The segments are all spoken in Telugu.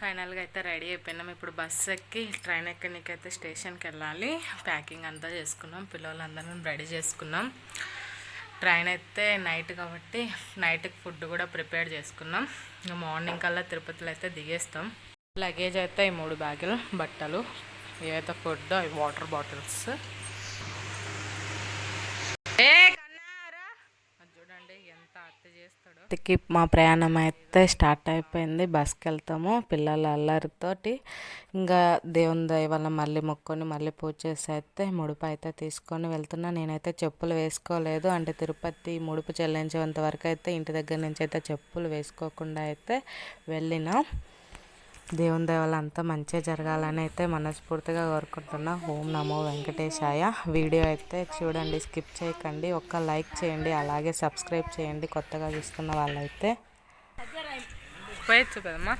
ఫైనల్గా అయితే రెడీ అయిపోయినాం. ఇప్పుడు బస్ ఎక్కి ట్రైన్ ఎక్కడికైతే స్టేషన్కి వెళ్ళాలి. ప్యాకింగ్ అంతా చేసుకున్నాం. పిల్లలందరం రెడీ చేసుకున్నాం. ట్రైన్ అయితే నైట్ కాబట్టి నైట్కి ఫుడ్ కూడా ప్రిపేర్ చేసుకున్నాం. మార్నింగ్ కల్లా తిరుపతిలో అయితే దిగేస్తాం. లగేజ్ అయితే ఈ మూడు బ్యాగులు బట్టలు ఏవైతే ఫుడ్ అవి వాటర్ బాటిల్స్. ఏ ఎంత అత్త చేస్తాడో మా ప్రయాణం అయితే స్టార్ట్ అయిపోయింది. బస్కి వెళ్తాము పిల్లల అల్లరితోటి ఇంకా దేవుని దయ వల్ల మళ్ళీ మొక్కొని మళ్ళీ పూజ చేసి అయితే ముడుపు అయితే తీసుకొని వెళ్తున్నా. నేనైతే చెప్పులు వేసుకోలేదు. అంటే తిరుపతి ముడుపు చెల్లించేంత వరకు అయితే ఇంటి దగ్గర నుంచి అయితే చెప్పులు వేసుకోకుండా అయితే వెళ్ళిన. దేవుని దేవాల అంతా మంచిగా జరగాలని అయితే మనస్ఫూర్తిగా కోరుకుంటున్నా. ఓం నమో వెంకటేశాయ. వీడియో అయితే చూడండి స్కిప్ చేయకండి. ఒక్క లైక్ చేయండి అలాగే సబ్స్క్రైబ్ చేయండి కొత్తగా చూస్తున్న వాళ్ళైతే. పోయచ్చు కదమ్మా.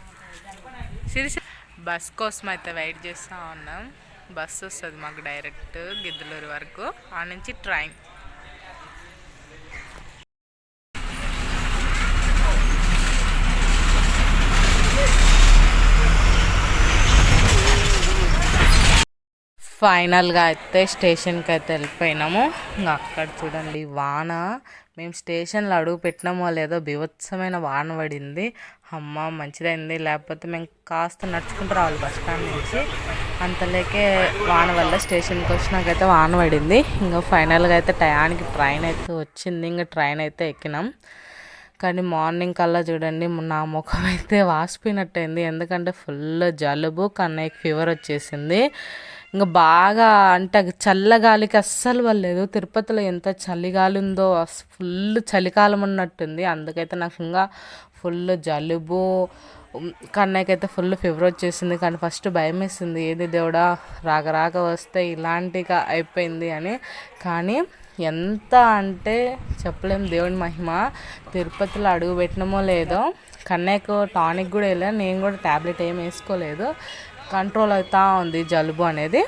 సిరిసి బస్ కోసం అయితే వెయిట్ చేస్తూ ఉన్నాం. బస్సు వస్తుంది మాకు డైరెక్ట్ గిద్దలూరు వరకు. ఆ నుంచి ట్రైన్. ఫైనల్గా అయితే స్టేషన్కి అయితే వెళ్ళిపోయినాము. ఇంకా అక్కడ చూడండి వాన. మేము స్టేషన్లో అడుగు పెట్టినామో లేదో బీభత్సమైన వాన పడింది. అమ్మ మంచిదైంది. లేకపోతే మేము కాస్త నడుచుకుంటూ రావాలి బస్ స్టాండ్ నుంచి. అంతలేకే వాన వల్ల స్టేషన్కి వచ్చినాకైతే వాన పడింది. ఇంకా ఫైనల్గా అయితే టయానికి ట్రైన్ అయితే వచ్చింది. ఇంకా ట్రైన్ అయితే ఎక్కినాం. కానీ మార్నింగ్ కల్లా చూడండి నా ముఖం అయితే వాసిపోయినట్టయింది. ఎందుకంటే ఫుల్ జలుబు కన్నయ్యకి ఫీవర్ వచ్చేసింది. ఇంకా బాగా అంటే చల్లగాలికి అస్సలు వల్లేదు తిరుపతిలో ఎంత చలిగాలి ఉందో ఫుల్ చలికాలం ఉన్నట్టుంది. అందుకైతే నాకు ఇంకా ఫుల్ జలుబు కన్నయ్యకైతే ఫుల్ ఫీవర్ వచ్చేసింది. కానీ ఫస్ట్ భయం వేసింది ఏది దేవుడా రాక రాక వస్తే ఇలాంటిగా అయిపోయింది అని. కానీ ఎంత అంటే చెప్పలేం దేవుని మహిమ. తిరుపతిలో అడుగు పెట్టినమో లేదో కన్నయ్యకు టానిక్ కూడా వెళ్ళాను నేను కూడా ట్యాబ్లెట్ ఏం వేసుకోలేదు. కంట్రోల్ అవుతూ ఉంది జలుబు అనేది.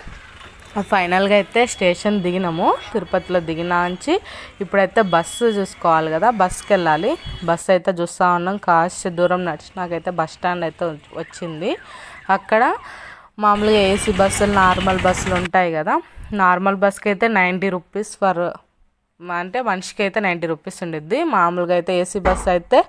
ఫైనల్గా అయితే స్టేషన్ దిగినాము. తిరుపతిలో దిగినాంచి ఇప్పుడైతే బస్సు చూసుకోవాలి కదా బస్కి వెళ్ళాలి. బస్సు అయితే చూస్తూ ఉన్నాం. కాస్త దూరం నడిచినాకైతే బస్ స్టాండ్ అయితే వచ్చింది. అక్కడ మామూలుగా ఏసీ బస్సులు నార్మల్ బస్సులు ఉంటాయి కదా. నార్మల్ బస్కి అయితే నైంటీ రూపీస్ ఫర్ అంటే మనిషికి అయితే నైంటీ రూపీస్ ఉండిద్ది. మామూలుగా అయితే ఏసీ బస్సు అయితే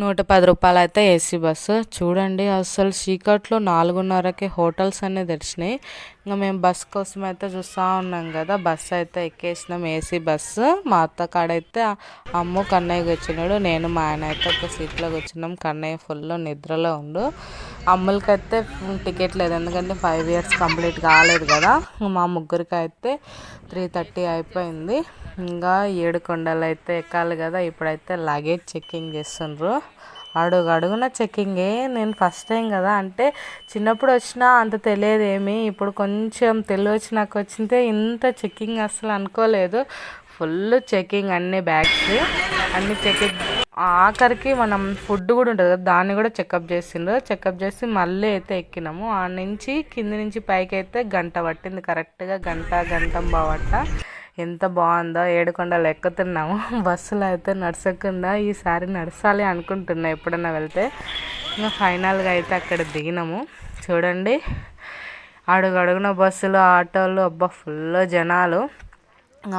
నూట పది రూపాయలు అయితే ఏసీ బస్సు. చూడండి అసలు చీకట్లో నాలుగున్నరకి హోటల్స్ అన్నీ తెరిచినాయి. ఇంకా మేము బస్ కోసం అయితే చూస్తూ ఉన్నాం కదా బస్సు అయితే ఎక్కేసినాం ఏసీ బస్సు. మా అత్త కాడైతే అమ్ము కన్నయ్య కూర్చున్నాడు నేను మా ఆయన అయితే ఒక సీట్లో కూర్చున్నాం. కన్నయ్య ఫుల్ నిద్రలో ఉండు. అమ్ములకైతే టికెట్ లేదు. ఎందుకంటే ఫైవ్ ఇయర్స్ కంప్లీట్ కాలేదు కదా. మా ముగ్గురికి అయితే త్రీ థర్టీ అయిపోయింది. ఇంకా ఏడు కొండలు అయితే ఎక్కాలి కదా. ఇప్పుడైతే లగేజ్ చెక్కింగ్ చేస్తుండ్రు. అడుగు అడుగున చెక్కింగే నేను ఫస్ట్ టైం కదా. అంటే చిన్నప్పుడు వచ్చినా అంత తెలియదు ఏమి. ఇప్పుడు కొంచెం తెలివి వచ్చినాక వచ్చింటే ఇంత చెక్కింగ్ అసలు అనుకోలేదు. ఫుల్ చెకింగ్ అన్ని బ్యాగ్స్ అన్ని చెకింగ్. ఆఖరికి మనం ఫుడ్ కూడా ఉంటుంది కదా దాన్ని కూడా చెకప్ చేసిండ్రు. చెకప్ చేసి మళ్ళీ అయితే ఎక్కినాము. ఆ నుంచి కింది నుంచి పైకి అయితే గంట పట్టింది. కరెక్ట్గా గంట గంట బావట్ట ఎంత బాగుందో ఏడుకొండలు ఎక్కుతున్నాము బస్సులో అయితే నడచకుండా ఈసారి నడచాలి అనుకుంటున్నా ఎప్పుడన్నా వెళ్తే. ఇంకా ఫైనల్గా అయితే అక్కడ దిగినాము. చూడండి. అడుగు అడుగున బస్సులు ఆటోలు అబ్బా ఫుల్ జనాలు.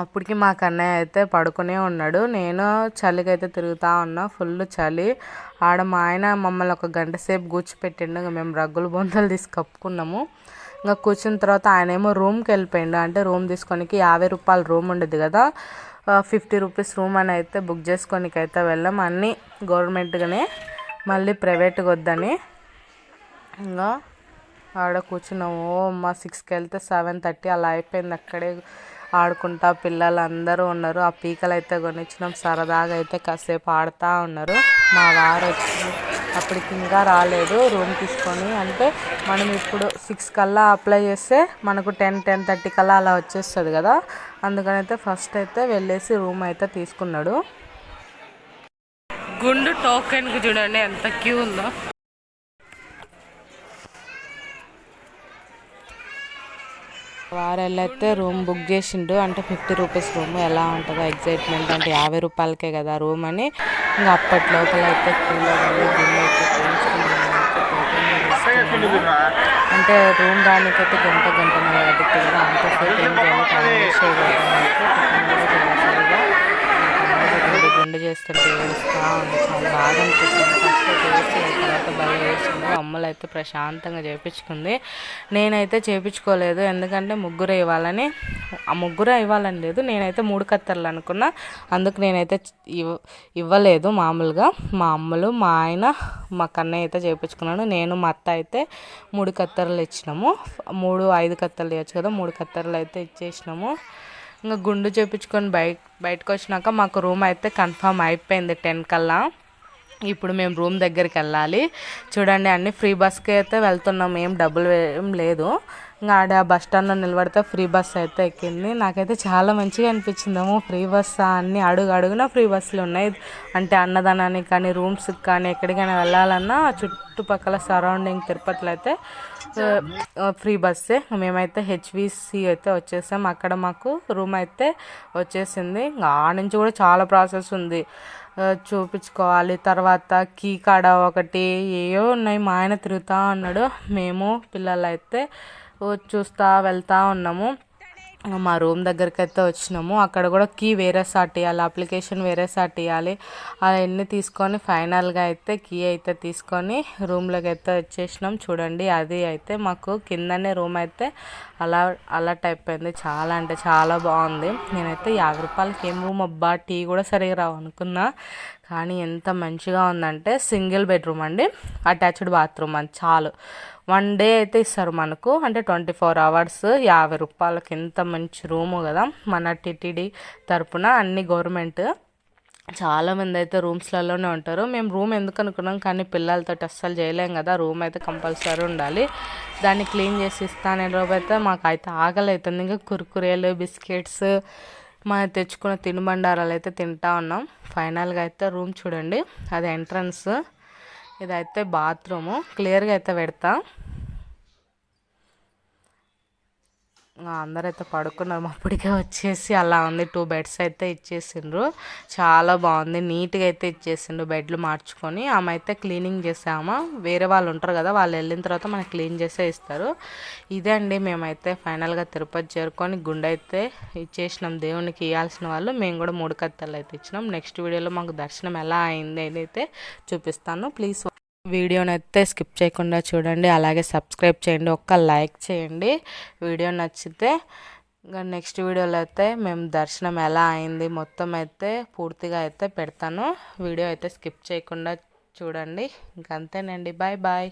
అప్పటికి మా కన్నయ్య అయితే పడుకునే ఉన్నాడు. నేను చలికి అయితే తిరుగుతూ ఉన్నా ఫుల్ చలి. ఆడ మా ఆయన మమ్మల్ని ఒక గంట సేపు కూర్చోపెట్టిండు. మేము రగ్గులు బొంతలు తీసి కప్పుకున్నాము. ఇంకా కూర్చున్న తర్వాత ఆయన ఏమో రూమ్కి వెళ్ళిపోయిండు. అంటే రూమ్ తీసుకోనికి యాభై రూపాయల రూమ్ ఉండేది కదా. ఫిఫ్టీ రూపీస్ రూమ్ అని అయితే బుక్ చేసుకోనికి అయితే వెళ్ళాం. అన్నీ గవర్నమెంట్గానే మళ్ళీ ప్రైవేట్గా వద్దని. ఇంకా ఆడ కూర్చున్నాము మా సిక్స్కి వెళ్తే సెవెన్ థర్టీ అలా అయిపోయింది అక్కడే. ఆడుకుంటా పిల్లలు అందరూ ఉన్నారు. ఆ పీకలు అయితే కొనిచ్చినాం. సరదాగా అయితే కాసేపు ఆడుతూ ఉన్నారు. మా వారు వచ్చి అప్పటికి ఇంకా రాలేదు. రూమ్ తీసుకొని అంటే మనం ఇప్పుడు సిక్స్ కల్లా అప్లై చేస్తే మనకు టెన్ టెన్ థర్టీ కల్లా అలా వచ్చేస్తుంది కదా. అందుకని అయితే ఫస్ట్ అయితే వెళ్ళేసి రూమ్ అయితే తీసుకున్నాడు. గుండు టోకెన్కి చూడండి ఎంత క్యూ ఉందో. వారు వెళ్ళైతే రూమ్ బుక్ చేసిండు. అంటే ఫిఫ్టీ రూపీస్ రూమ్. ఎలా ఉంటుందో ఎగ్జైట్మెంట్ అంటే యాభై రూపాయలకే కదా రూమ్ అని. ఇంకా అప్పటి లోపల అయితే అంటే రూమ్ రానికైతే గంట గంట పడుతుంది కదా. అంతసేపు ఏం చేయాలి గుండు గుండు చేస్తుంటే ఏడుస్తూ ఉంది. చాలా బాగా అనిపించింది ఫస్ట్ చేసి తర్వాత బాగా వేసింది అమ్మలు అయితే ప్రశాంతంగా చేయించుకుంది నేనైతే చేయించుకోలేదు ఎందుకంటే ముగ్గురు ఇవ్వాలని ఆ ముగ్గురు ఇవ్వాలని లేదు. నేనైతే మూడు కత్తర్లు అనుకున్నా. అందుకు నేనైతే ఇవ్ ఇవ్వలేదు మామూలుగా. మా అమ్మలు మా ఆయన మా కన్నయ్య అయితే చేయించుకున్నాను నేను మా అత్త అయితే మూడు కత్తెరలు ఇచ్చినాము. మూడు ఐదు కత్తెరలు ఇవ్వచ్చు కదా. మూడు కత్తెరలు అయితే ఇచ్చేసినాము. ఇంకా గుండు చేపించుకొని బయట బయటకు వచ్చినాక మాకు రూమ్ అయితే కన్ఫర్మ్ అయిపోయింది టెన్ కల్లా. ఇప్పుడు మేము రూమ్ దగ్గరికి వెళ్ళాలి. చూడండి అన్ని ఫ్రీ బస్కి అయితే వెళ్తున్నాం. ఏం డబ్బులు ఏం లేదు. ఇంకా ఆడ బస్ స్టాండ్లో నిలబడితే ఫ్రీ బస్ అయితే ఎక్కింది. నాకైతే చాలా మంచిగా అనిపించిందేమో ఫ్రీ బస్ అన్ని అడుగు అడుగున ఫ్రీ బస్సులు ఉన్నాయి. అంటే అన్నదానానికి కానీ రూమ్స్కి కానీ ఎక్కడికైనా వెళ్ళాలన్నా చుట్టుపక్కల సరౌండింగ్ తిరుపతిలో అయితే ఫ్రీ బస్సే. మేమైతే హెచ్విసి అయితే వచ్చేసాం. అక్కడ మాకు రూమ్ అయితే వచ్చేసింది. ఆ నుంచి కూడా చాలా ప్రాసెస్ ఉంది. చూపించుకోవాలి. తర్వాత కీ కాడ ఒకటి ఏయో ఉన్నాయి. మా ఆయన తిరుగుతూ ఉన్నాడు. మేము పిల్లలైతే చూస్తూ వెళ్తూ ఉన్నాము. మా రూమ్ దగ్గరికి అయితే వచ్చినాము. అక్కడ కూడా కీ వేరే సాట్ ఇవ్వాలి అప్లికేషన్ వేరే సాట్ ఇవ్వాలి అవన్నీ తీసుకొని ఫైనల్గా అయితే కీ అయితే తీసుకొని రూమ్లోకి అయితే వచ్చేసినాం. చూడండి అది అయితే మాకు కిందనే రూమ్ అయితే అలా అలర్ట్ అయిపోయింది చాలా అంటే చాలా బాగుంది. నేనైతే యాభై రూపాయలకి ఏం రూమ్ అబ్బా టీ కూడా సరిగా రావు అనుకున్నా. కానీ ఎంత మంచిగా ఉందంటే సింగిల్ బెడ్రూమ్ అండి. అటాచ్డ్ బాత్రూమ్ అని చాలు. వన్ డే అయితే ఇస్తారు మనకు. అంటే ట్వంటీ ఫోర్ అవర్స్ యాభై రూపాయలకి ఎంత మంచి రూము కదా. మన టిటిడి తరపున అన్ని గవర్నమెంట్ చాలామంది అయితే రూమ్స్లలోనే ఉంటారు. మేము రూమ్ ఎందుకు అనుకున్నాం కానీ పిల్లలతో అస్సలు చేయలేం కదా. రూమ్ అయితే కంపల్సరీ ఉండాలి. దాన్ని క్లీన్ చేసి ఇస్తానే. రోజు అయితే మాకు అయితే ఆకలి అవుతుంది. ఇంకా కుర్కురేలు బిస్కెట్స్ మనం తెచ్చుకున్న తినుబండారాలు అయితే తింటా ఉన్నాం. ఫైనల్గా అయితే రూమ్ చూడండి. అది ఎంట్రన్స్ ఇదైతే బాత్రూము క్లియర్గా అయితే పెడతా. అందరైతే పడుకున్నారు. అప్పటికే వచ్చేసి అలా ఉంది. టూ బెడ్స్ అయితే ఇచ్చేసిండ్రు. చాలా బాగుంది. నీట్గా అయితే ఇచ్చేసిండ్రు బెడ్లు మార్చుకొని. ఆమె అయితే క్లీనింగ్ చేసామా. వేరే వాళ్ళు ఉంటారు కదా వాళ్ళు వెళ్ళిన తర్వాత మనకి క్లీన్ చేసే ఇస్తారు. ఇదే అండి మేమైతే ఫైనల్గా తిరుపతి చేరుకొని గుండె అయితే ఇచ్చేసినాం. దేవునికి ఇవ్వాల్సిన వాళ్ళు. మేము కూడా మూడు కత్తలు అయితే ఇచ్చినాం. నెక్స్ట్ వీడియోలో మాకు దర్శనం ఎలా అయింది అయితే చూపిస్తాను. ప్లీజ్ వీడియోని అయితే స్కిప్ చేయకుండా చూడండి అలాగే సబ్స్క్రైబ్ చేయండి ఒక్క లైక్ చేయండి. వీడియో నచ్చితే ఇంకా నెక్స్ట్ వీడియోలో అయితే మేము దర్శనం ఎలా అయింది మొత్తం అయితే పూర్తిగా అయితే పెడతాను. వీడియో అయితే స్కిప్ చేయకుండా చూడండి. ఇంకంతేనండి బాయ్ బాయ్.